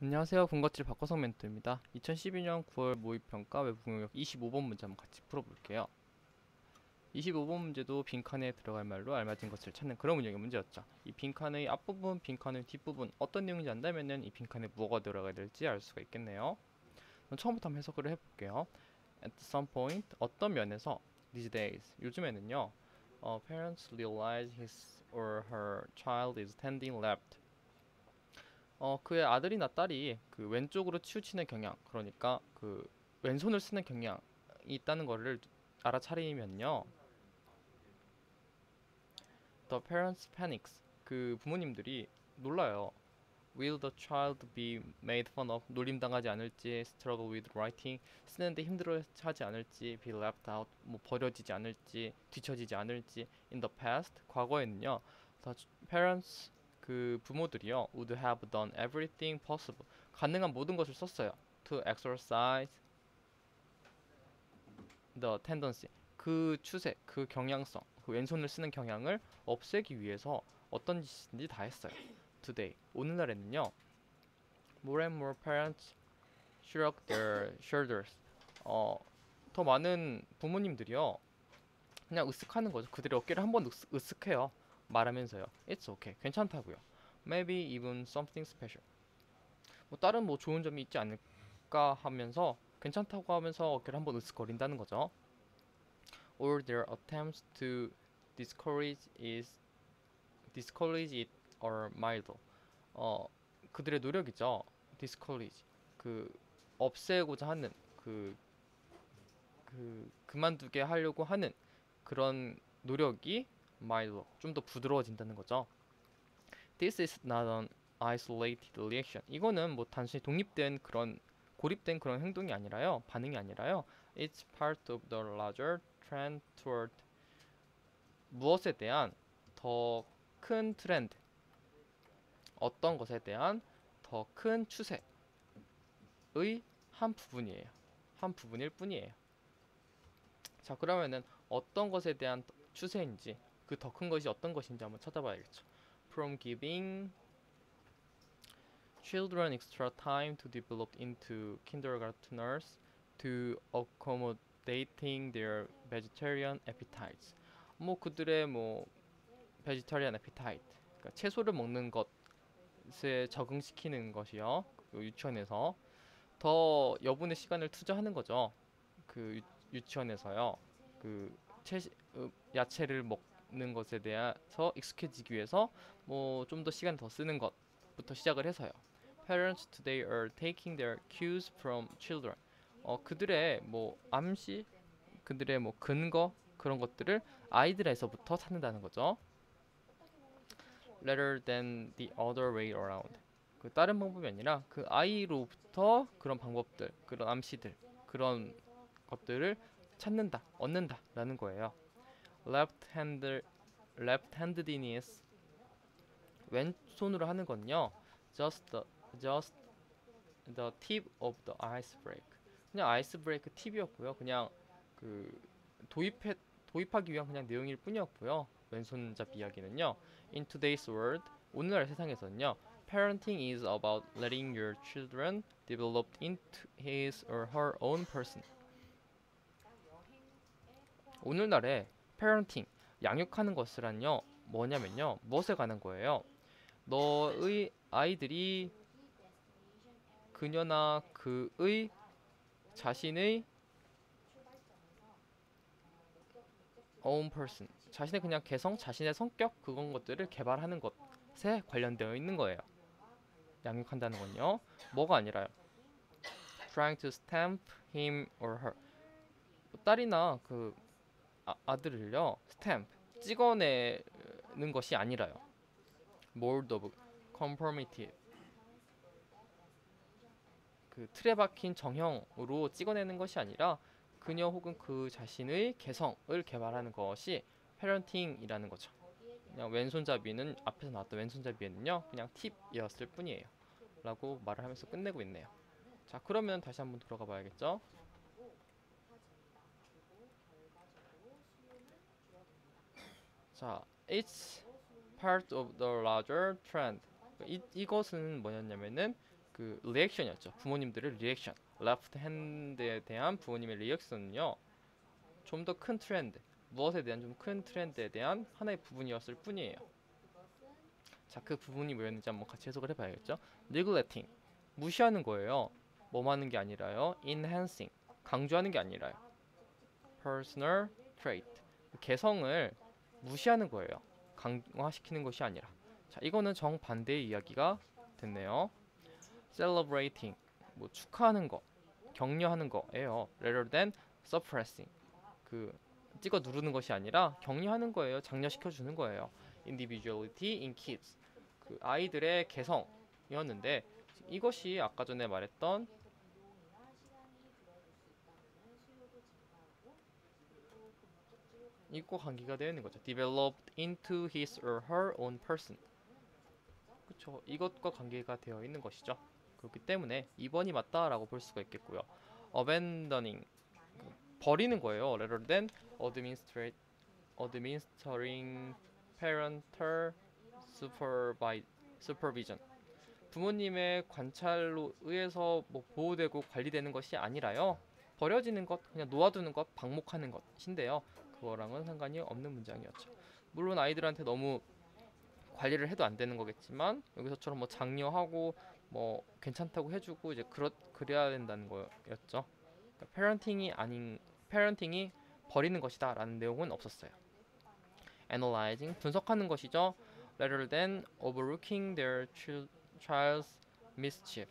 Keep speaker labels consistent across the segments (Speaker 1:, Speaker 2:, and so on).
Speaker 1: 안녕하세요. 군것질 박호성 멘토입니다. 2012년 9월 모의평가 외국용역 25번 문제 한번 같이 풀어볼게요. 25번 문제도 빈칸에 들어갈 말로 알맞은 것을 찾는 그런 문형의 문제였죠. 이 빈칸의 앞부분, 빈칸의 뒷부분 어떤 내용인지 안다면은 이 빈칸에 뭐가 들어가야 될지 알 수가 있겠네요. 처음부터 한번 해석을 해볼게요. At some point 어떤 면에서 these days 요즘에는요. 어, parents realize his or her child is tending left 어 그의 아들이나 딸이 그 왼쪽으로 치우치는 경향 그러니까 그 왼손을 쓰는 경향이 있다는 거를 알아차리면요. The parents panics. 그 부모님들이 놀라요. Will the child be made fun of? 놀림당하지 않을지 struggle with writing? 쓰는데 힘들어하지 않을지 be left out 뭐 버려지지 않을지 뒤처지지 않을지. In the past 과거에는요. The parents 그 부모들이요 would have done everything possible 가능한 모든 것을 썼어요 to exercise the tendency 그 추세 그 경향성 그 왼손을 쓰는 경향을 없애기 위해서 어떤 짓인지 다 했어요 today 오늘날에는요 more and more parents shrug their shoulders 어 더 많은 부모님들이요 그냥 으쓱하는 거죠 그들의 어깨를 한번 으쓱, 으쓱해요 말하면서요. It's okay. 괜찮다고요. Maybe even something special. 뭐 다른 뭐 좋은 점이 있지 않을까 하면서 괜찮다고 하면서 어깨를 한번 으쓱거린다는 거죠. Or their attempts to discourage is discourage it or mild. 어 그들의 노력이죠. discourage 그 없애고자 하는 그 그 그만두게 하려고 하는 그런 노력이 milder, 좀더 부드러워진다는 거죠. This is not an isolated reaction. 이거는 뭐 단순히 독립된 그런 고립된 그런 행동이 아니라요, 반응이 아니라요. It's part of the larger trend toward 무엇에 대한 더 큰 트렌드, 어떤 것에 대한 더 큰 추세의 한 부분이에요. 한 부분일 뿐이에요. 자, 그러면은 어떤 것에 대한 추세인지 그 더 큰 것이 어떤 것인지 한번 찾아봐야겠죠. From giving children extra time to develop into kindergarteners to accommodating their vegetarian appetites. 뭐 그들의 뭐 vegetarian appetite, 그러니까 채소를 먹는 것에 적응시키는 것이요. 그 유치원에서 더 여분의 시간을 투자하는 거죠. 그 유, 유치원에서요. 그 채, 어, 야채를 먹 는 것에 대해서 익숙해지기 위해서 뭐 좀 더 시간 더 쓰는 것부터 시작을 해서요. Parents today are taking their cues from children. 어 그들의 뭐 암시, 그들의 뭐 근거 그런 것들을 아이들에서부터 찾는다는 거죠. Rather than the other way around. 그 다른 방법이 아니라 그 아이로부터 그런 방법들, 그런 암시들, 그런 것들을 찾는다, 얻는다라는 거예요. Left-handed, left-handedness 왼손으로 하는 건요. Just the, just the tip of the icebreak. 그냥 아이스 브레이크 팁이었고요. 그냥 그 도입해 도입하기 위한 그냥 내용일 뿐이었고요. 왼손잡이 이야기는요. In today's world, 오늘날 세상에서는요. Parenting is about letting your children develop into his or her own person. 오늘날에 parenting 양육하는 것이란요 뭐냐면요 무엇에 관한 거예요? 너의 아이들이 그녀나 그의 자신의 own person 자신의 그냥 개성 자신의 성격 그건 것들을 개발하는 것에 관련되어 있는 거예요. 양육한다는 건요 뭐가 아니라요? trying to stamp him or her. 딸이나 그 아, 아들을요 스탬프 찍어내는 것이 아니라요 mold of conformity 그 틀에 박힌 정형으로 찍어내는 것이 아니라 그녀 혹은 그 자신의 개성을 개발하는 것이 페런팅이라는 거죠. 그냥 왼손잡이는 앞에서 나왔던 왼손잡이에는요 그냥 팁이었을 뿐이에요. 라고 말을 하면서 끝내고 있네요. 자 그러면 다시 한번 돌아가 봐야겠죠. 자, it's part of the larger trend. 이, 이것은 뭐였냐면은 그 리액션이었죠. 부모님들의 리액션. 레프트 핸드에 대한 부모님의 리액션은요. 좀 더 큰 트렌드, 무엇에 대한 좀 큰 트렌드에 대한 하나의 부분이었을 뿐이에요. 자, 그 부분이 뭐였는지 한번 같이 해석을 해봐야겠죠. neglecting, 무시하는 거예요. 뭐 하는 게 아니라요. enhancing, 강조하는 게 아니라요. personal trait, 개성을 무시하는 거예요. 강화시키는 것이 아니라. 자, 이거는 정반대의 이야기가 됐네요. celebrating, 뭐 축하하는 거, 격려하는 거예요. rather than suppressing, 그 찍어 누르는 것이 아니라 격려하는 거예요. 장려시켜 주는 거예요. individuality in kids, 그 아이들의 개성이었는데 이것이 아까 전에 말했던 이과 관계가 되어 있는 거죠. developed into his or her own person. 그렇죠. 이것과 관계가 되어 있는 것이죠. 그렇기 때문에 2번이 맞다라고 볼 수가 있겠고요. abandoning 버리는 거예요. rather than administrate administering parental supervi supervision. 부모님의 관찰로 의해서 뭐 보호되고 관리되는 것이 아니라요. 버려지는 것, 그냥 놓아두는 것, 방목하는 것인데요. 그거랑은 상관이 없는 문장이었죠. 물론 아이들한테 너무 관리를 해도 안 되는 거겠지만 여기서처럼 뭐 장려하고 뭐 괜찮다고 해주고 이제 그렇 그래야 된다는 거였죠. 그러니까 페런팅이 아닌 페런팅이 버리는 것이다라는 내용은 없었어요. analyzing 분석하는 것이죠. rather than overlooking their chil- child's mischief.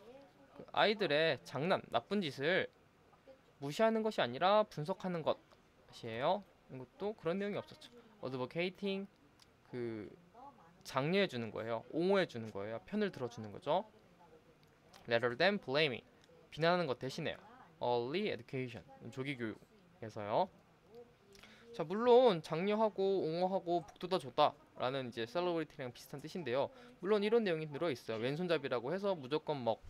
Speaker 1: 그 아이들의 장난, 나쁜 짓을 무시하는 것이 아니라 분석하는 것이에요. 이것도 그런 내용이 없었죠. advocating 그 장려해 주는 거예요. 옹호해 주는 거예요. 편을 들어 주는 거죠. rather than blaming 비난하는 것 대신에요. early education 조기 교육에서요. 자 물론 장려하고 옹호하고 북돋아 줬다라는 이제 celebrate랑 비슷한 뜻인데요. 물론 이런 내용이 들어 있어요. 왼손잡이라고 해서 무조건 뭐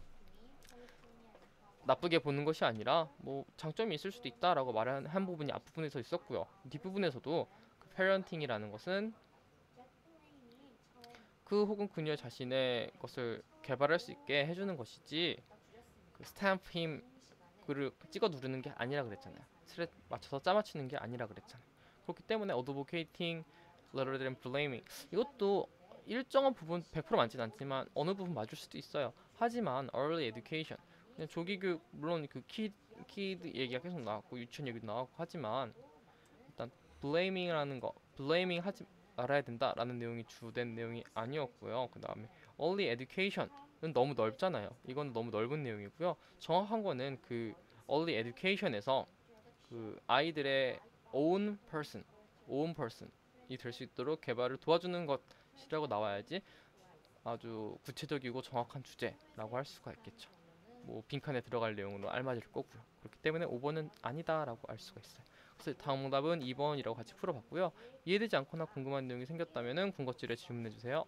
Speaker 1: 나쁘게 보는 것이 아니라 뭐 장점이 있을 수도 있다라고 말한 한 부분이 앞부분에서 있었고요. 뒷부분에서도 그 페런팅이라는 것은 그 혹은 그녀 자신의 것을 개발할 수 있게 해주는 것이지 그 스탬프 힘 그를 찍어 누르는 게 아니라 그랬잖아요. 틀에 맞춰서 짜맞추는 게 아니라 그랬잖아요. 그렇기 때문에 advocating rather than 이것도 일정한 부분 100% 맞진 않지만 어느 부분 맞을 수도 있어요. 하지만 education 그냥 조기 교육 물론 그 키, 키드 얘기가 계속 나왔고 유치원 얘기도 나왔고 하지만 일단 blaming이라는 거 blaming 하지 알아야 된다라는 내용이 주된 내용이 아니었고요. 그 다음에 early education은 너무 넓잖아요. 이건 너무 넓은 내용이고요. 정확한 거는 그 early education에서 그 아이들의 own person, own person이 될 수 있도록 개발을 도와주는 것이라고 나와야지 아주 구체적이고 정확한 주제라고 할 수가 있겠죠. 뭐 빈칸에 들어갈 내용으로 알맞을 거고요. 그렇기 때문에 5번은 아니다라고 알 수가 있어요. 그래서 다음 정답은 2번이라고 같이 풀어봤고요. 이해되지 않거나 궁금한 내용이 생겼다면 군것질에 질문해 주세요.